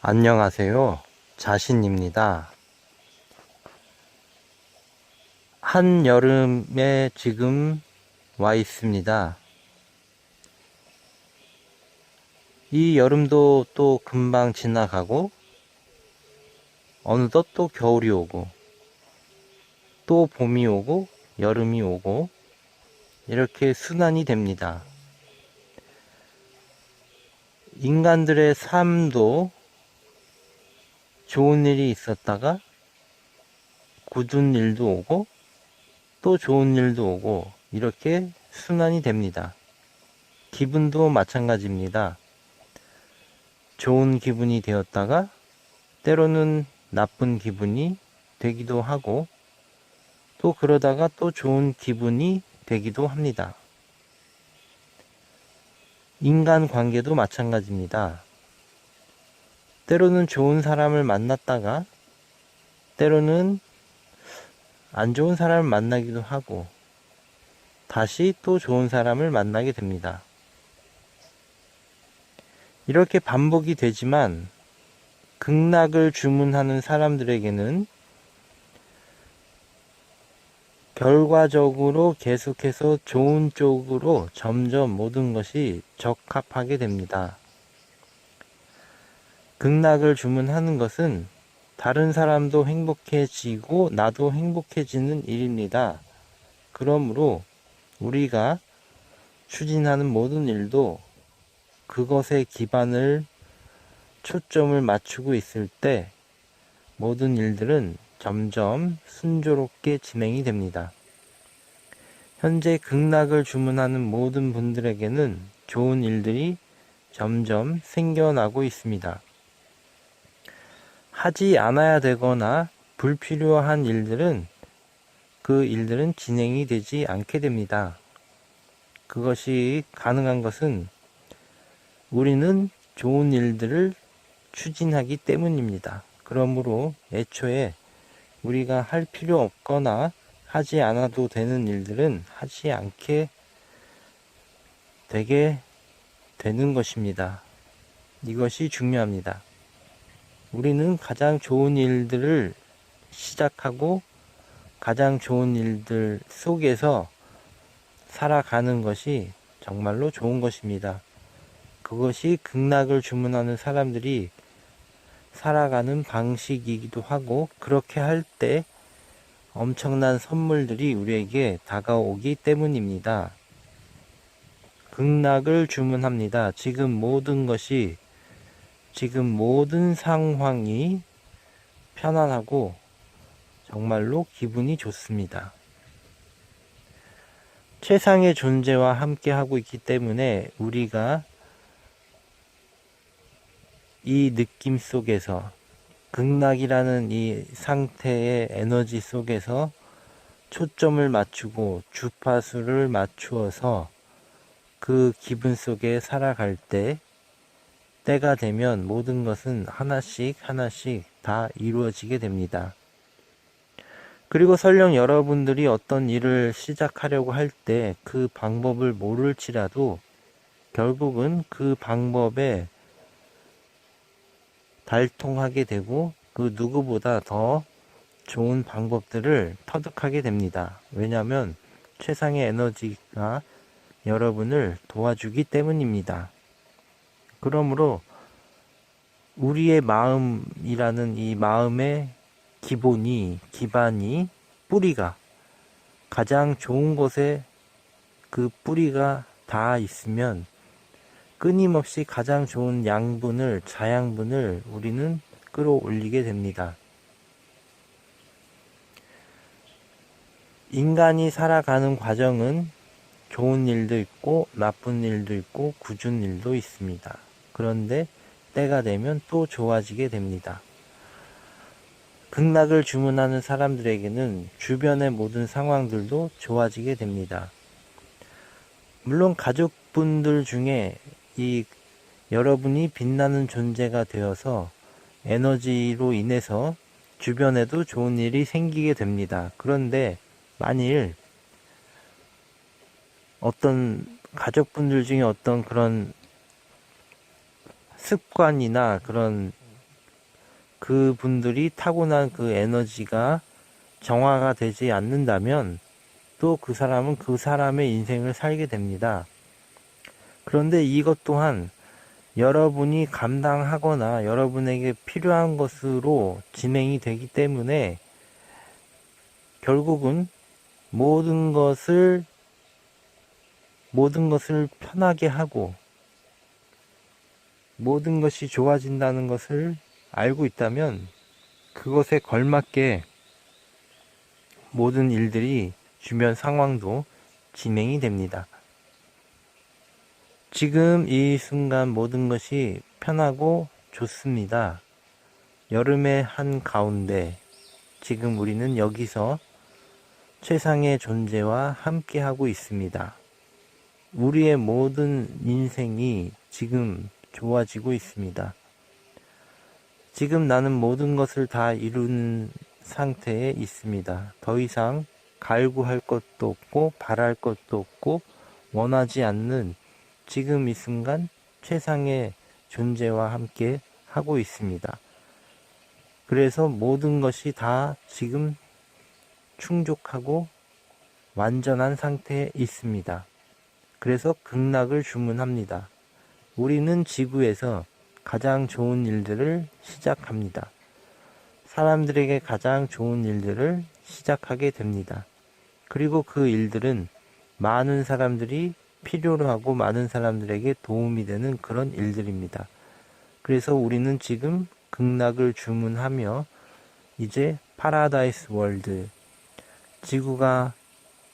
안녕하세요. 자신입니다. 한여름에 지금 와 있습니다. 이 여름도 또 금방 지나가고, 어느덧 또 겨울이 오고, 또 봄이 오고, 여름이 오고, 이렇게 순환이 됩니다. 인간들의 삶도 좋은 일이 있었다가 굳은 일도 오고 또 좋은 일도 오고 이렇게 순환이 됩니다. 기분도 마찬가지입니다. 좋은 기분이 되었다가 때로는 나쁜 기분이 되기도 하고 또 그러다가 또 좋은 기분이 되기도 합니다. 인간 관계도 마찬가지입니다. 때로는 좋은 사람을 만났다가 때로는 안 좋은 사람을 만나기도 하고 다시 또 좋은 사람을 만나게 됩니다. 이렇게 반복이 되지만 극락을 주문하는 사람들에게는 결과적으로 계속해서 좋은 쪽으로 점점 모든 것이 적합하게 됩니다. 극락을 주문하는 것은 다른 사람도 행복해지고 나도 행복해지는 일입니다. 그러므로 우리가 추진하는 모든 일도 그것에 기반을 초점을 맞추고 있을 때 모든 일들은 점점 순조롭게 진행이 됩니다. 현재 극락을 주문하는 모든 분들에게는 좋은 일들이 점점 생겨나고 있습니다. 하지 않아야 되거나 불필요한 일들은 그 일들은 진행이 되지 않게 됩니다. 그것이 가능한 것은 우리는 좋은 일들을 추진하기 때문입니다. 그러므로 애초에 우리가 할 필요 없거나 하지 않아도 되는 일들은 하지 않게 되게 되는 것입니다. 이것이 중요합니다. 우리는 가장 좋은 일들을 시작하고 가장 좋은 일들 속에서 살아가는 것이 정말로 좋은 것입니다. 그것이 극락을 주문하는 사람들이 살아가는 방식이기도 하고 그렇게 할 때 엄청난 선물들이 우리에게 다가오기 때문입니다. 극락을 주문합니다. 지금 모든 것이 지금 모든 상황이 편안하고 정말로 기분이 좋습니다. 최상의 존재와 함께 하고 있기 때문에 우리가 이 느낌 속에서 극락이라는 이 상태의 에너지 속에서 초점을 맞추고 주파수를 맞추어서 그 기분 속에 살아갈 때 때가 되면 모든 것은 하나씩 하나씩 다 이루어지게 됩니다. 그리고 설령 여러분들이 어떤 일을 시작하려고 할 때 그 방법을 모를지라도 결국은 그 방법에 달통하게 되고 그 누구보다 더 좋은 방법들을 터득하게 됩니다. 왜냐하면 최상의 에너지가 여러분을 도와주기 때문입니다. 그러므로 우리의 마음이라는 이 마음의 기본이, 기반이, 뿌리가 가장 좋은 곳에 그 뿌리가 다 있으면 끊임없이 가장 좋은 양분을, 자양분을 우리는 끌어올리게 됩니다. 인간이 살아가는 과정은 좋은 일도 있고 나쁜 일도 있고 굳은 일도 있습니다. 그런데 때가 되면 또 좋아지게 됩니다. 극락을 주문하는 사람들에게는 주변의 모든 상황들도 좋아지게 됩니다. 물론 가족분들 중에 이 여러분이 빛나는 존재가 되어서 에너지로 인해서 주변에도 좋은 일이 생기게 됩니다. 그런데 만일 어떤 가족분들 중에 어떤 그런 습관이나 그런 그 분들이 타고난 그 에너지가 정화가 되지 않는다면 또 그 사람은 그 사람의 인생을 살게 됩니다. 그런데 이것 또한 여러분이 감당하거나 여러분에게 필요한 것으로 진행이 되기 때문에 결국은 모든 것을 모든 것을 편하게 하고 모든 것이 좋아진다는 것을 알고 있다면 그것에 걸맞게 모든 일들이 주변 상황도 진행이 됩니다. 지금 이 순간 모든 것이 편하고 좋습니다. 여름의 한 가운데 지금 우리는 여기서 최상의 존재와 함께 하고 있습니다. 우리의 모든 인생이 지금 좋아지고 있습니다. 지금 나는 모든 것을 다 이룬 상태에 있습니다. 더 이상 갈구할 것도 없고 바랄 것도 없고 원하지 않는 지금 이 순간 최상의 존재와 함께 하고 있습니다. 그래서 모든 것이 다 지금 충족하고 완전한 상태에 있습니다. 그래서 극락을 주문합니다. 우리는 지구에서 가장 좋은 일들을 시작합니다. 사람들에게 가장 좋은 일들을 시작하게 됩니다. 그리고 그 일들은 많은 사람들이 필요로 하고 많은 사람들에게 도움이 되는 그런 일들입니다. 그래서 우리는 지금 극락을 주문하며 이제 파라다이스 월드, 지구가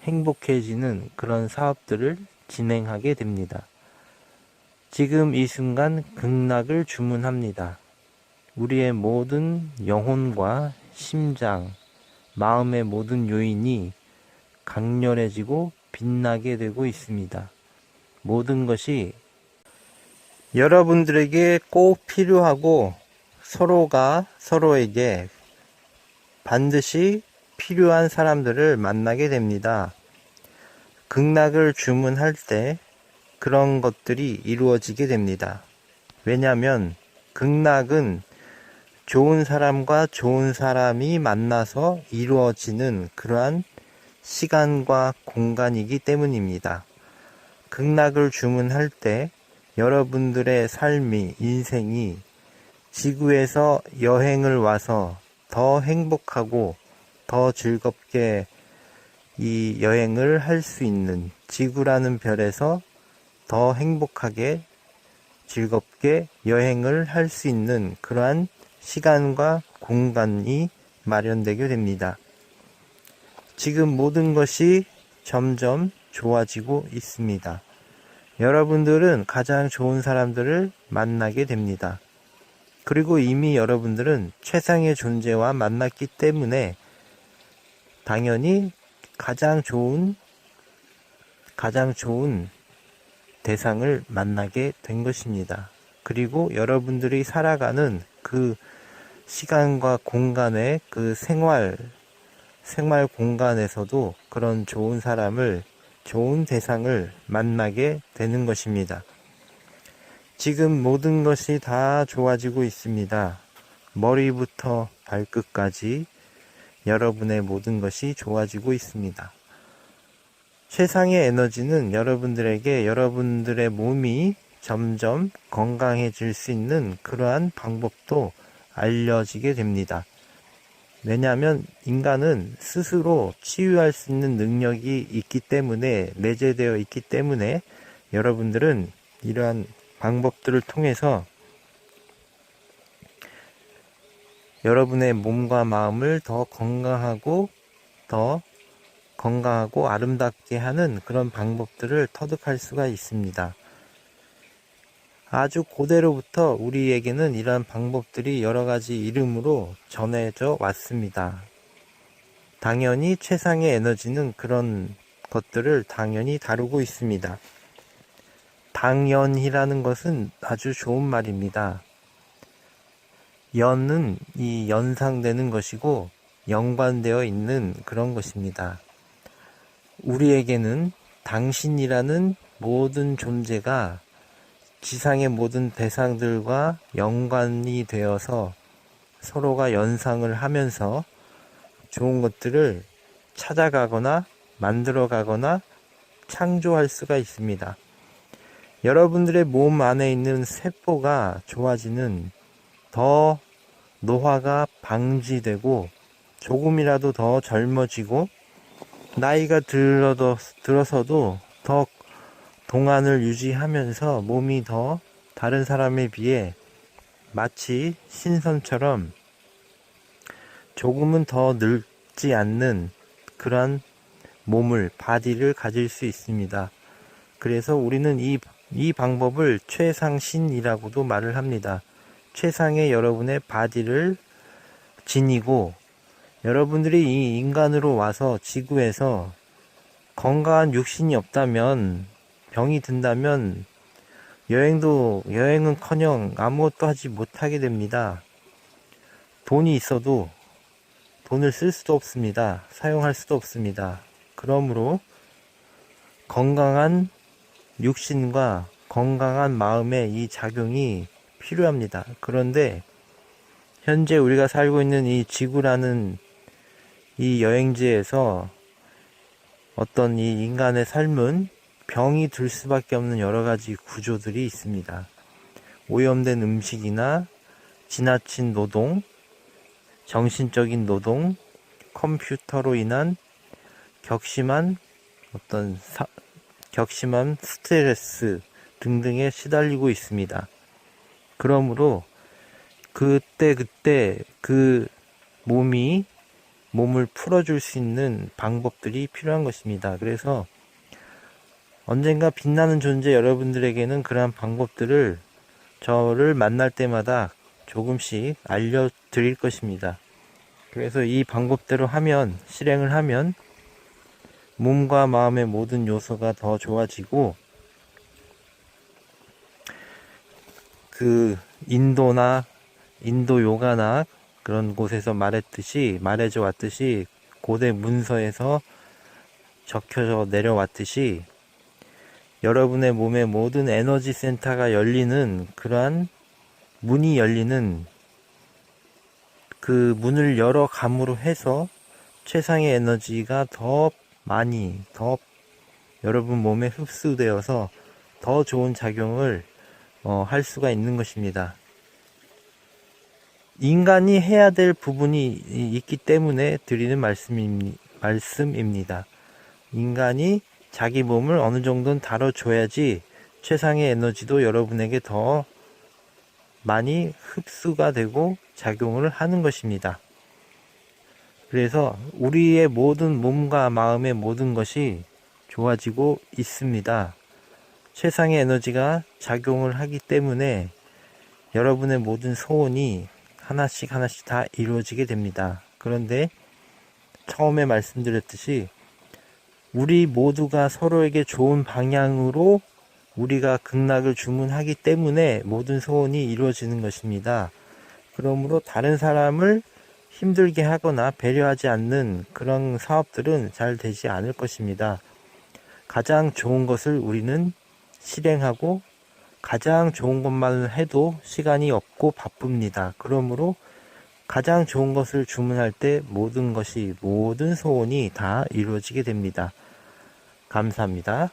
행복해지는 그런 사업들을 진행하게 됩니다. 지금 이 순간 극락을 주문합니다. 우리의 모든 영혼과 심장, 마음의 모든 요인이 강렬해지고 빛나게 되고 있습니다. 모든 것이 여러분들에게 꼭 필요하고 서로가 서로에게 반드시 필요한 사람들을 만나게 됩니다. 극락을 주문할 때 그런 것들이 이루어지게 됩니다. 왜냐하면 극락은 좋은 사람과 좋은 사람이 만나서 이루어지는 그러한 시간과 공간이기 때문입니다. 극락을 주문할 때 여러분들의 삶이, 인생이 지구에서 여행을 와서 더 행복하고 더 즐겁게 이 여행을 할 수 있는 지구라는 별에서 더 행복하게 즐겁게 여행을 할 수 있는 그러한 시간과 공간이 마련되게 됩니다. 지금 모든 것이 점점 좋아지고 있습니다. 여러분들은 가장 좋은 사람들을 만나게 됩니다. 그리고 이미 여러분들은 최상의 존재와 만났기 때문에 당연히 가장 좋은, 가장 좋은 대상을 만나게 된 것입니다. 그리고 여러분들이 살아가는 그 시간과 공간의 그 생활, 생활 공간에서도 그런 좋은 사람을, 좋은 대상을 만나게 되는 것입니다. 지금 모든 것이 다 좋아지고 있습니다. 머리부터 발끝까지 여러분의 모든 것이 좋아지고 있습니다. 최상의 에너지는 여러분들에게 여러분들의 몸이 점점 건강해질 수 있는 그러한 방법도 알려지게 됩니다. 왜냐하면 인간은 스스로 치유할 수 있는 능력이 있기 때문에 내재되어 있기 때문에 여러분들은 이러한 방법들을 통해서 여러분의 몸과 마음을 더 건강하고 더 건강하고 아름답게 하는 그런 방법들을 터득할 수가 있습니다. 아주 고대로부터 우리에게는 이러한 방법들이 여러 가지 이름으로 전해져 왔습니다. 당연히 최상의 에너지는 그런 것들을 당연히 다루고 있습니다. 당연이라는 것은 아주 좋은 말입니다. 연은 이 연상되는 것이고 연관되어 있는 그런 것입니다. 우리에게는 당신이라는 모든 존재가 지상의 모든 대상들과 연관이 되어서 서로가 연상을 하면서 좋은 것들을 찾아가거나 만들어 가거나 창조할 수가 있습니다. 여러분들의 몸 안에 있는 세포가 좋아지는 더 노화가 방지되고 조금이라도 더 젊어지고 나이가 들어도, 들어서도 더 동안을 유지하면서 몸이 더 다른 사람에 비해 마치 신선처럼 조금은 더 늙지 않는 그런 몸을, 바디를 가질 수 있습니다. 그래서 우리는 이, 이 방법을 최상신이라고도 말을 합니다. 최상의 여러분의 바디를 지니고 여러분들이 이 인간으로 와서 지구에서 건강한 육신이 없다면 병이 든다면 여행도 여행은커녕 아무것도 하지 못하게 됩니다. 돈이 있어도 돈을 쓸 수도 없습니다. 사용할 수도 없습니다. 그러므로 건강한 육신과 건강한 마음의 이 작용이 필요합니다. 그런데 현재 우리가 살고 있는 이 지구라는 이 여행지에서 어떤 이 인간의 삶은 병이 들 수밖에 없는 여러 가지 구조들이 있습니다. 오염된 음식이나 지나친 노동, 정신적인 노동, 컴퓨터로 인한 격심한 어떤 사, 격심한 스트레스 등등에 시달리고 있습니다. 그러므로 그때 그때 그 몸이 몸을 풀어줄 수 있는 방법들이 필요한 것입니다. 그래서 언젠가 빛나는 존재 여러분들에게는 그러한 방법들을 저를 만날 때마다 조금씩 알려드릴 것입니다. 그래서 이 방법대로 하면, 실행을 하면 몸과 마음의 모든 요소가 더 좋아지고 그 인도나 인도 요가나 그런 곳에서 말했듯이 말해져 왔듯이 고대 문서에서 적혀져 내려왔듯이 여러분의 몸의 모든 에너지 센터가 열리는 그러한 문이 열리는 그 문을 열어 감으로 해서 최상의 에너지가 더 많이 더 여러분 몸에 흡수되어서 더 좋은 작용을 어, 할 수가 있는 것입니다. 인간이 해야 될 부분이 있기 때문에 드리는 말씀입니다. 인간이 자기 몸을 어느 정도는 다뤄줘야지 최상의 에너지도 여러분에게 더 많이 흡수가 되고 작용을 하는 것입니다. 그래서 우리의 모든 몸과 마음의 모든 것이 좋아지고 있습니다. 최상의 에너지가 작용을 하기 때문에 여러분의 모든 소원이 하나씩 하나씩 다 이루어지게 됩니다. 그런데 처음에 말씀드렸듯이 우리 모두가 서로에게 좋은 방향으로 우리가 극락을 주문하기 때문에 모든 소원이 이루어지는 것입니다. 그러므로 다른 사람을 힘들게 하거나 배려하지 않는 그런 사업들은 잘 되지 않을 것입니다. 가장 좋은 것을 우리는 실행하고 가장 좋은 것만 해도 시간이 없고 바쁩니다. 그러므로 가장 좋은 것을 주문할 때 모든 것이, 모든 소원이 다 이루어지게 됩니다. 감사합니다.